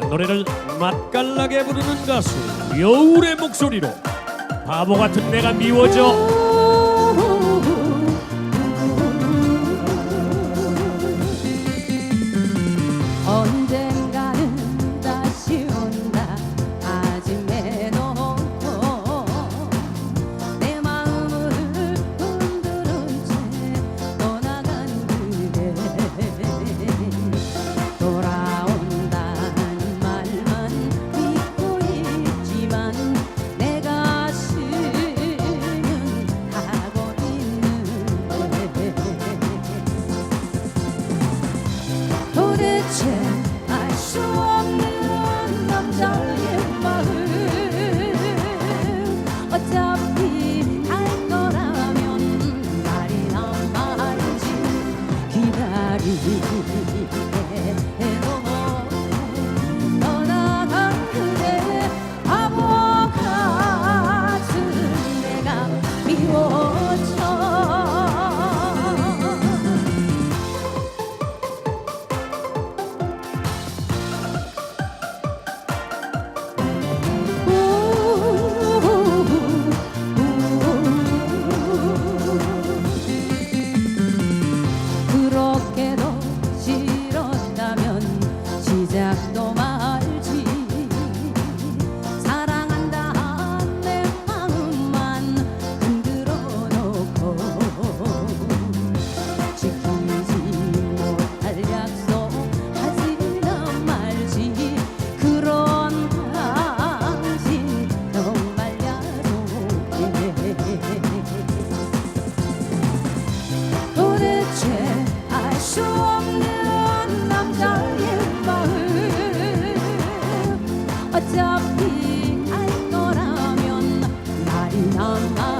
그 노래를 맛깔나게 부르는 가수 여울의 목소리로 바보 같은 내가 미워져. 대체 알 수 없는 남자의 마음. 어차피 알 거라면 말이나 말이지. 기다리고 어차피 알 거라면 날이 남아